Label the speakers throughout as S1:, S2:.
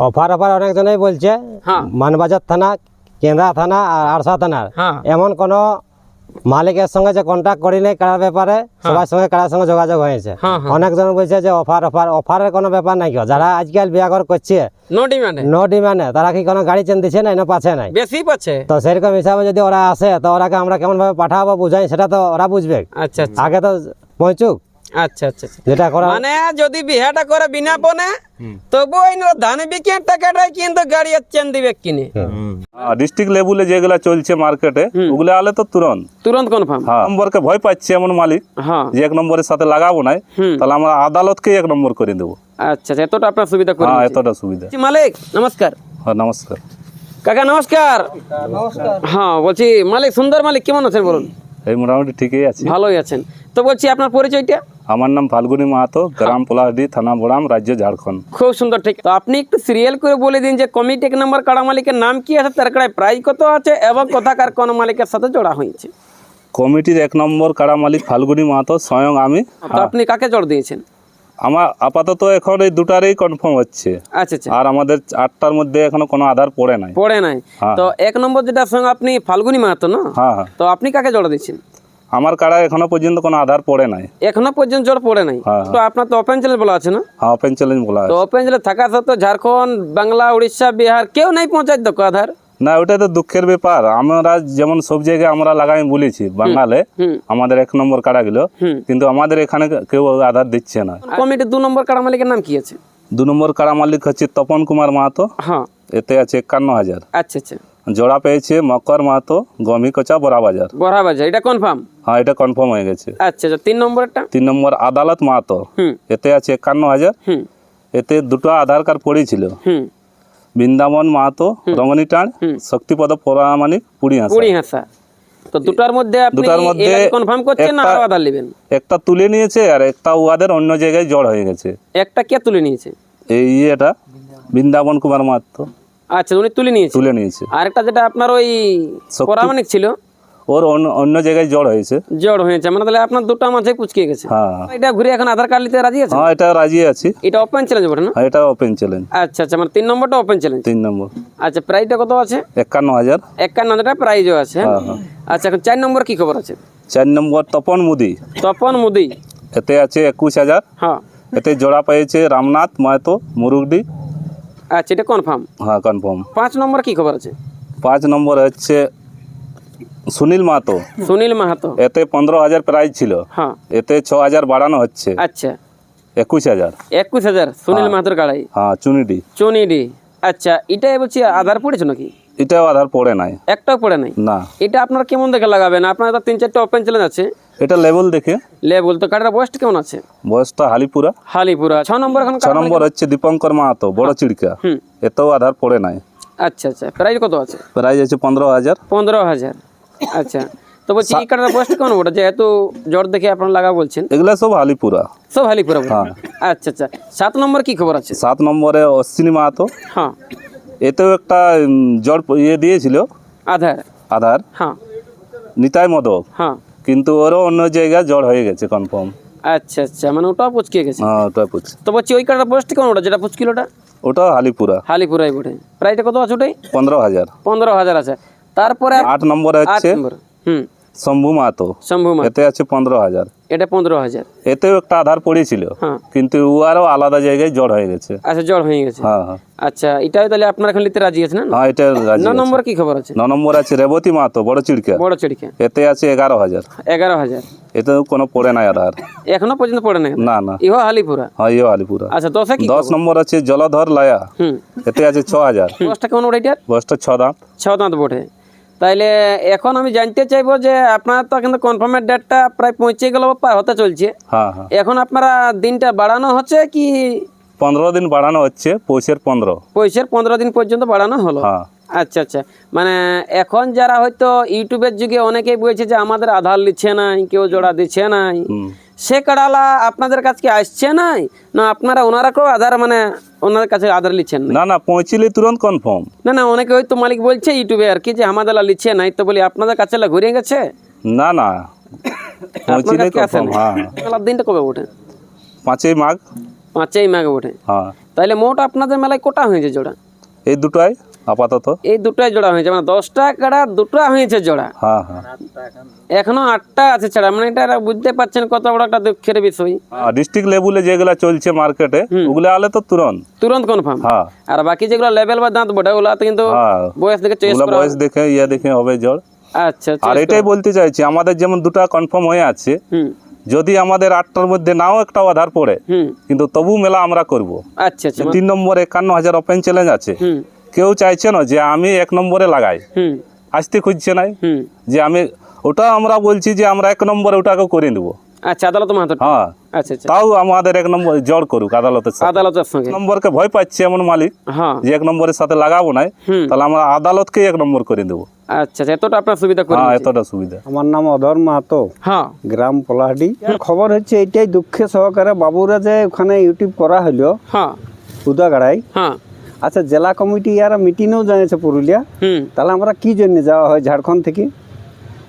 S1: Offer offer অনেকজনেই বলছে
S2: হ্যাঁ।
S1: মানবাজার থানা কেন্দ্রা থানা আর আরসা থানার
S2: হ্যাঁ।
S1: এমন কোনো মালিকের সঙ্গে যে কন্ট্যাক্ট করি নাই কারার ব্যাপারে সবার সঙ্গে কারার সঙ্গে যোগাযোগ হয়েছে।
S2: হ্যাঁ, হ্যাঁ।
S1: অনেকজন বলছে যে অফার অফার অফারের কোনো ব্যাপার নাই কেউ। যারা আজকাল বিয়াঘর করছে
S2: নো ডিমান্ডে
S1: নো ডিমান্ডে তারা কি কোনো গাড়ি চেন দিচ্ছে না না পাচ্ছে নাই?
S2: বেশি পাচ্ছে।
S1: তো সেরকম হিসাবে যদি ওরা আসে তো ওরাকে আমরা কেমন ভাবে পাঠাবো বুঝাই সেটা তো ওরা বুঝবে।
S2: আচ্ছা আচ্ছা।
S1: আগে তো পৌঁছুক।
S2: আচ্ছা আচ্ছা আচ্ছা।
S1: যেটা করা
S2: মানে যদি বিহাটা করে বিনা পনে তবু ওই ধান বিকে টাকাটাই কিন্তু গাড়ি চেন দিবে কিনে।
S3: ডিস্ট্রিক্ট লেভেলে যেগুলা চলছে মার্কেটে ওগুলো আলে তো তুরন্ত।
S2: তুরন্ত কনফার্ম
S3: হ্যাঁ। নম্বরকে ভয় পাচ্ছে এমন মালিক।
S2: হ্যাঁ।
S3: যে এক নম্বরের সাথে লাগাবো
S2: হুম।
S3: তাহলে আমরা আদালতকে এক নম্বর করে দেবো।
S2: আচ্ছা আচ্ছা এতটা আপনার সুবিধা করে
S3: হ্যাঁ এতটা সুবিধা।
S2: মালিক নমস্কার।
S3: হ্যাঁ নমস্কার।
S2: কাকা নমস্কার। হ্যাঁ বলছি মালিক সুন্দর মালিক কেমন আছেন বলুন?
S3: এই মোটামুটি ঠিকই আছে।
S2: ভালোই আছেন। তো বলছি আপনার পরিচয়টা?
S3: আমার নাম ফাল্গুনি মাহাতো গ্রাম পোলাহাটি থানা বোড়াম রাজ্য ঝাড়খণ্ড।
S2: খুব সুন্দর ঠিক। তো আপনি একটু সিরিয়াল করে বলে দিন যে কমিটি এক নম্বর কাড়া মালিকের নাম কি আছে তার কাড়ায় প্রাইস কত আছে এবং কোথাকার কোন মালিকের সাথে জোড়া হয়েছে?
S3: কমিটির এক নম্বর কাড়া মালিক ফাল্গুনি মাহাতো স্বয়ং আমি।
S2: তো আপনি কাকে জোর দিয়েছেন?
S3: আমার আপাতত এখন এই দুটারই কনফার্ম হচ্ছে।
S2: আচ্ছা আচ্ছা।
S3: আর আমাদের আটটার মধ্যে এখনও কোনো আধার পড়ে নাই।
S2: পড়ে নাই।
S3: হ্যাঁ।
S2: তো এক নম্বর যেটা সঙ্গে আপনি ফাল্গুনি মাহাতো না?
S3: হ্যাঁ হ্যাঁ।
S2: তো আপনি কাকে জোড়া দিচ্ছেন
S3: আমার কাড়া এখনও পর্যন্ত কোনো আধার পড়ে নাই।
S2: এখনও পর্যন্ত জোর পড়ে নাই?
S3: হ্যাঁ।
S2: তো আপনার তো ওপেন চ্যানেল বলা আছে না?
S3: হ্যাঁ ওপেন চ্যালেঞ্জ বলা
S2: তো
S3: আছে।
S2: ওপেন চ্যানেল থাকা সত্ত্বেও ঝাড়খণ্ড বাংলা উড়িষ্যা বিহার কেউ নাই পৌঁছায় তো আধার?
S3: না ওটা তো দুঃখের ব্যাপার। আমরা যেমন সব জায়গায় আমরা লাগাই বলেছি বাঙালে আমাদের এক নম্বর কাড়া গেল। কিন্তু আমাদের এখানে কেউ আধার দিচ্ছে না।
S2: কমিটির দু নম্বর কাড়া মালিকের নাম কি আছে?
S3: দু নম্বর কাড়া মালিক হচ্ছে তপন কুমার মাহাতো।
S2: হ্যাঁ।
S3: এতে আছে একান্ন হাজার।
S2: আচ্ছা আচ্ছা।
S3: জোড়া পেয়েছে মকর মাহাতো গমিকচা বড়া বাজার।
S2: বড়া বাজার এটা কনফার্ম
S3: হ্যাঁ এটা কনফার্ম হয়ে গেছে।
S2: আচ্ছা আচ্ছা তিন নম্বরটা?
S3: তিন নম্বর আদালত মাহাতো এতে আছে একান্ন হাজার। এতে দুটো আধার কার্ড পড়েছিল। বৃন্দাবন মাহাতো রঙনি টাঁড় শক্তিপদ পরামানিক পুরী হাসা।
S2: তো দুটার মধ্যে আপনি
S3: দুটার মধ্যে
S2: কনফার্ম করছেন না
S3: একটা-
S2: আরও আধার নেবেন?
S3: একটা তুলে নিয়েছে আর একটা উহাদের অন্য জায়গায় জড় হয়ে গেছে।
S2: একটা কে তুলে নিয়েছে?
S3: এই ইয়েটা বৃন্দাবন কুমার মাহাতো
S2: আচ্ছা উনি তুলে নিয়েছে?
S3: তুলে নিয়েছে।
S2: আরেকটা যেটা আপনার ওই পরামানিক ছিল?
S3: ওর অন্য অন্য জায়গায় জড় হয়েছে।
S2: জড় হয়েছে মানে তাহলে আপনার দুটো মাঝে পুচকে গেছে।
S3: হ্যাঁ।
S2: এটা ঘুরে এখন আধার কার্ড নিতে রাজি আছে
S3: হ্যাঁ এটা রাজি আছি।
S2: এটা ওপেন চ্যালেঞ্জ বটে না?
S3: এটা ওপেন চ্যালেঞ্জ
S2: আচ্ছা আচ্ছা মানে তিন নম্বরটা ওপেন চ্যালেঞ্জ
S3: তিন নম্বর।
S2: আচ্ছা প্রাইসটা কত আছে?
S3: একান্ন হাজার।
S2: একান্ন হাজার প্রাইজও আছে হ্যাঁ?
S3: হ্যাঁ হ্যাঁ।
S2: আচ্ছা এখন চার নম্বর কি খবর আছে?
S3: চার নম্বর তপন মুদি।
S2: তপন মুদি।
S3: এতে আছে একুশ হাজার।
S2: হ্যাঁ।
S3: এতে জোড়া পেয়েছে রামনাথ মাহাতো মুরুগডি।
S2: আচ্ছা এটা কনফার্ম
S3: হ্যাঁ কনফার্ম
S2: পাঁচ নম্বর কি খবর আছে?
S3: পাঁচ নম্বর হচ্ছে সুনীল মাহাতো।
S2: সুনীল মাহাতো।
S3: এতে পনেরো হাজার প্রাইজ ছিল।
S2: হ্যাঁ।
S3: এতে ছ হাজার বাড়ানো হচ্ছে।
S2: আচ্ছা।
S3: একুশ হাজার।
S2: একুশ হাজার সুনীল মাহাতোর কাড়াই।
S3: হ্যাঁ চুনিডি।
S2: চুনিডি। আচ্ছা এটাই বলছি আধার পড়েছে নাকি?
S3: এটাও আধার পড়ে নাই।
S2: একটাও পড়ে নাই?
S3: না।
S2: এটা আপনার কেমন দেখে লাগাবেন? আপনার তো তিন চারটে ওপেন চ্যালেঞ্জ আছে।
S3: এটা লেভেল দেখে।
S2: লেবুল তো কাটার বয়সটা কেমন আছে?
S3: বয়সটা হালিপুরা।
S2: হালিপুরা। ছ নম্বর এখন
S3: ছ নম্বর হচ্ছে দীপঙ্কর মাহাতো বড় চিড়কা।
S2: হুম।
S3: এতেও আধার পড়ে নাই।
S2: আচ্ছা আচ্ছা। প্রাইস কত আছে?
S3: প্রাইজ আছে পনেরো হাজার।
S2: পনেরো হাজার। আচ্ছা। তো বলছি এই কাটার বয়সটা কেমন ওটা যেহেতু জ্বর দেখে আপনার লাগা বলছেন।
S3: এগুলা সব হালিপুরা।
S2: সব হালিপুরা
S3: হ্যাঁ।
S2: আচ্ছা আচ্ছা। সাত নম্বর কি খবর আছে?
S3: সাত নম্বরে অশ্বিনী মাহাতো।
S2: হ্যাঁ।
S3: এতেও একটা জড় ইয়ে দিয়েছিল।
S2: আধার।
S3: আধার।
S2: হ্যাঁ।
S3: নিতাই মদক।
S2: হ্যাঁ।
S3: কিন্তু ওরও অন্য জায়গায় জড় হয়ে গেছে কনফার্ম
S2: আচ্ছা আচ্ছা মানে ওটাও পুচকে গেছে।
S3: হ্যাঁ ওটা বুঝছি
S2: তো বলছি ওই কাটার বয়সটা কেমন ওটা? যেটা পুচকিলোটা
S3: ওটাও হালিপুরা।
S2: হালিপুরাই বটে। প্রাইসটা কত আছে ওটাই?
S3: পনেরো হাজার।
S2: পনেরো হাজার আছে। তারপরে
S3: আট নম্বরে
S2: নম্বর। হুম।
S3: শম্ভু মাহাতো।
S2: শম্ভু মা
S3: এতে আছে পনেরো হাজার।
S2: এটা পনেরো হাজার।
S3: এতেও একটা আধার পড়েছিল।
S2: হ্যাঁ।
S3: কিন্তু উয়ারও আলাদা জায়গায় জড় হয়ে গেছে।
S2: আচ্ছা জ্বর হয়ে গেছে।
S3: হ্যাঁ হ্যাঁ।
S2: আচ্ছা এটাও তাহলে আপনার এখন নিতে রাজি আছে না?
S3: হ্যাঁ এটা রাজি
S2: ন নম্বর কি খবর আছে?
S3: ন নম্বর আছে রেবতী মাহাতো বড় চিড়কা।
S2: বড় চড়িকা।
S3: এতে আছে এগারো হাজার।
S2: এগারো হাজার।
S3: এতেও কোনো পড়ে নাই আধার।
S2: এখনও পর্যন্ত পড়ে নাই?
S3: না না।
S2: ইহো হালিপুরা?
S3: হ্যাঁ ইয়ে আলিপুরা
S2: আচ্ছা দশে কি
S3: দশ নম্বর আছে জলধর লায়া।
S2: হুম।
S3: এতে আছে ছ হাজার।
S2: দশটা কেমন ওটা
S3: বয়সটা ছ দাঁত।
S2: ছ দাঁত বটে। তাইলে এখন আমি জানতে চাইব যে আপনার তো কিন্তু কনফার্মের ডেটটা প্রায় পৌঁছে গেল পার হতে চলছে।
S3: হ্যাঁ হ্যাঁ।
S2: এখন আপনারা দিনটা বাড়ানো হচ্ছে কি
S3: পনেরো দিন বাড়ানো হচ্ছে পৌষের পনেরো।
S2: পয়সার পনেরো দিন পর্যন্ত বাড়ানো হলো?
S3: হ্যাঁ।
S2: আচ্ছা আচ্ছা। মানে এখন যারা হয়তো ইউটিউবের যুগে অনেকেই বলছে যে আমাদের আধার নিচ্ছে নাই কেউ জোড়া দিচ্ছে নাই। সে কাড়ালা আপনাদের কাছে কি আসছে নাই? না আপনারা ওনারা কেউ আধার মানে ওনার কাছে আধার নিচ্ছেন না
S3: না পৌঁছিলে তুরন্ত কনফার্ম
S2: না না অনেকে হয়তো মালিক বলছে ইউটিউবে আর কি যে আমাদের লা লিচ্ছে নাই তো বলি আপনাদের কাছে লা ঘুরে গেছে?
S3: না না। পৌঁছিলে কনফার্ম হ্যাঁ।
S2: দিনটা কবে ওঠে?
S3: পাঁচই মাঘ।
S2: পাঁচই মাঘ বটে
S3: হ্যাঁ।
S2: তাহলে মোট আপনাদের মেলায় কোটা হয়েছে জোড়া?
S3: এই দুটাই আপাতত?
S2: এই দুটাই জোড়া হয়েছে মানে দশটা কাড়া দুটা হয়েছে জোড়া।
S3: হ্যাঁ হ্যাঁ।
S2: এখনও আটটা আছে ছাড়া মানে এটা বুঝতে পারছেন কত বড় একটা দুঃখের বিষয়।
S3: ডিস্ট্রিক্ট লেভেলে যেগুলা চলছে মার্কেটে ওগুলো আলে তো তুরন্ত।
S2: তুরন্ত কনফার্ম
S3: হ্যাঁ।
S2: আর বাকি যেগুলো লেভেল বা দাঁত বটে ওগুলো তো কিন্তু
S3: হ্যাঁ।
S2: বয়স দেখে চয়েস করা
S3: বয়স দেখে ইয়ে দেখে হবে জল
S2: আচ্ছা
S3: আর এটাই বলতে চাইছি আমাদের যেমন দুটা কনফার্ম হয়ে আছে যদি আমাদের আটটার মধ্যে নাও একটা আধার পড়ে কিন্তু তবু মেলা আমরা করব।
S2: আচ্ছা আচ্ছা।
S3: তিন নম্বর একান্ন হাজার ওপেন চ্যালেঞ্জ আছে। কেউ চাইছে না যে আমি এক নম্বরে লাগাই। আসতে খুঁজছে নাই। যে আমি ওটা আমরা বলছি যে আমরা এক নম্বরে ওটাকে করে দেবো
S2: আচ্ছা আদালত
S3: হ্যাঁ।
S2: আচ্ছা আচ্ছা।
S3: তাও আমাদের এক নম্বর জড় করুক আদালতের সাথে।
S2: আদালতের সঙ্গে।
S3: নম্বরকে ভয় পাচ্ছে এমন মালিক
S2: হ্যাঁ।
S3: যে এক নম্বরের সাথে লাগাবো না তাহলে আমরা আদালতকেই এক নম্বর করে দেবো
S2: আচ্ছা আচ্ছা এতটা আপনার সুবিধা করে
S3: হ্যাঁ এতটা সুবিধা।
S4: আমার নাম অধর মাহাতো।
S2: হ্যাঁ।
S4: গ্রাম পলাহাডি। খবর হচ্ছে এটাই দুঃখে সহকারে বাবুরা যে ওখানে ইউটিউব করা হলো।
S2: হ্যাঁ।
S4: উদাগাড়াই
S2: হ্যাঁ।
S4: আচ্ছা জেলা কমিটি ইয়ারা মিটিংও জানিয়েছে পুরুলিয়া। তাহলে আমরা কি জন্য যাওয়া হয় ঝাড়খণ্ড থেকে?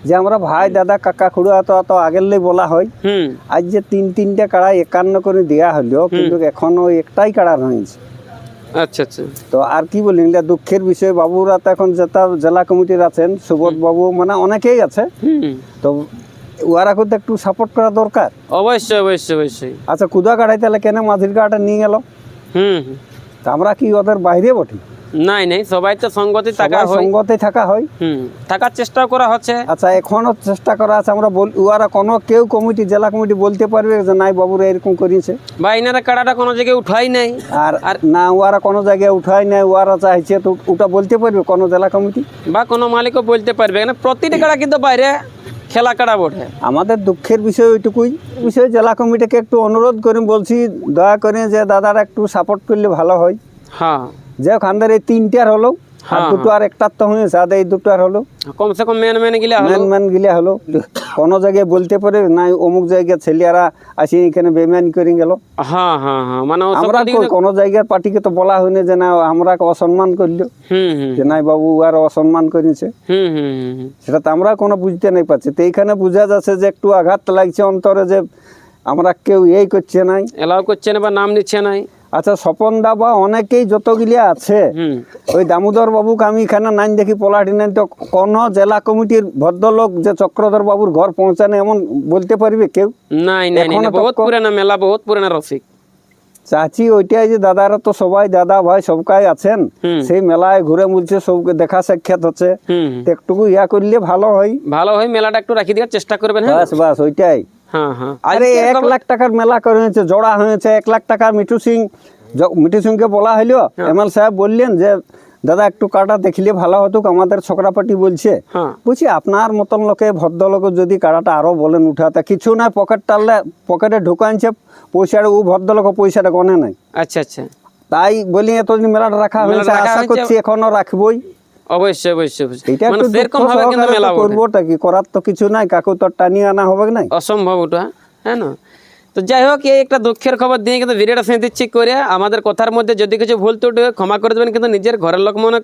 S4: যে আমরা ভাই দাদা কাকা খুড়া তো অত আগেরলে বলা হয়।
S2: হুম।
S4: আজ যে তিন তিনটে কাড়া একান্ন করে দেওয়া হলো কিন্তু এখনও একটাই কাড়া রয়েছে।
S2: আচ্ছা আচ্ছা।
S4: তো আর কি বলি এটা দুঃখের বিষয়। বাবুরা তো এখন যেটা জেলা কমিটির আছেন সুবোধ বাবু মানে অনেকেই আছে। তো ওরা কিন্তু একটু সাপোর্ট করা দরকার।
S2: অবশ্যই অবশ্যই অবশ্যই।
S4: আচ্ছা কুদা কাটাই তাহলে কেন মাঝির কাটা নিয়ে গেল?
S2: হুম।
S4: তা আমরা কি ওদের বাইরে বটি?
S2: নাই নাই সবাই তো সঙ্গতে থাকা হয়।
S4: সঙ্গতে থাকা হয়?
S2: হুম থাকার চেষ্টা করা হচ্ছে।
S4: আচ্ছা এখনও চেষ্টা করা আছে আমরা বল ওরা কোনো কেউ কমিটি জেলা কমিটি বলতে পারবে যে নাই বাবুরা এরকম করেছে?
S2: বা এনারা কাড়াটা কোনো জায়গায় উঠাই নাই।
S4: আর আর না ওরা কোনো জায়গায় উঠায় নাই ওরা চাইছে তো ওটা বলতে পারবে কোনো জেলা কমিটি?
S2: বা কোনো মালিকও বলতে পারবে। না প্রতিটি কাড়া কিন্তু বাইরে। খেলা কাটা বটে?
S4: আমাদের দুঃখের বিষয় ওইটুকুই। বিষয়ে জেলা কমিটিকে একটু অনুরোধ করে বলছি দয়া করে যে দাদারা একটু সাপোর্ট করলে ভালো হয়।
S2: হ্যাঁ।
S4: যে ওখানদের এই তিনটার হলো। আর
S2: হ্যাঁ,
S4: দুটো আর একটার তো হয়েছে আর এই দুটো আর হলো।
S2: কমসে কম মেন মেন গিলা হলো।
S4: ম্যান ম্যান গিলা হলো। কোনো জায়গায় বলতে পারে নাই অমুক জায়গায় ছেলেরা আসি এখানে করে গেল।
S2: হ্যাঁ হ্যাঁ হ্যাঁ মানে ওসব
S4: আমরা কোনো জায়গার পার্টিকে তো বলা হয়নি যে না আমরা অসম্মান করল।
S2: হুম হুম
S4: যে নাই বাবু আর অসম্মান করেছে। সেটা তো আমরা কোনো বুঝতে নাই পাচ্ছি তো এইখানে বোঝা যাচ্ছে যে একটু আঘাত লাগছে অন্তরে যে আমরা কেউ এই করছে নাই।
S2: এলাও করছে না বা নাম নিচ্ছে নাই।
S4: আচ্ছা স্বপন দা বা অনেকেই যতগুলিয়া আছে ওই দামোদর বাবুকে আমি এখানে নাইন দেখি পলাটি নাইন তো কোন জেলা কমিটির ভদ্রলোক যে চক্রধর বাবুর ঘর পৌঁছানে এমন বলতে পারবে কেউ?
S2: নাই বহুত পুরানা মেলা বহুত পুরানা রসিক।
S4: চাচি ওইটাই যে দাদারা তো সবাই দাদা ভাই সবকাই আছেন সেই মেলায় ঘুরে মুলছে সবকে দেখা সাক্ষাৎ হচ্ছে। একটুকু ইয়া করলে ভালো হয়।
S2: ভালো হয় মেলাটা একটু রাখি দেওয়ার চেষ্টা করবেন হ্যাঁ?
S4: বাস বাস ওইটাই। আরে এক লাখ টাকার মেলা করে হয়েছে জোড়া হয়েছে এক লাখ টাকার মিঠু সিং মিঠু সিংকে বলা হইল।
S2: হ্যাঁ।
S4: এমএল সাহেব বললেন যে দাদা একটু কাটা দেখলে ভালো হতো আমাদের ছোকরাপাটি বলছে।
S2: হ্যাঁ।
S4: বুঝছি আপনার মতন লোকে ভদ্রলোক যদি কাড়াটা আরও বলেন উঠাতে কিছু না পকেট টানলে পকেটে ঢুকাইছে পয়সাটা ও ভদ্রলোক পয়সাটা গনে নাই।
S2: আচ্ছা আচ্ছা।
S4: তাই বলি এতদিন মেলাটা রাখা হয়েছে আশা করছি এখনও রাখবই।
S2: অবশ্যই অবশ্যই মানে সেরকম ভাবে কিন্তু মেলা
S4: তো করবোটা কি? করার তো কিছু নাই কাকু তো আর টানিয়ে আনা হবে না
S2: অসম্ভব ওটা হ্যাঁ না? তো যাই হোক এই একটা দুঃখের খবর দিয়ে কিন্তু ভিডিওটা শুনে দিচ্ছি করে আমাদের কথার মধ্যে যদি কিছু ভুল ত্রুটি ক্ষমা করে দেবেন কিন্তু নিজের ঘরের লোক মনে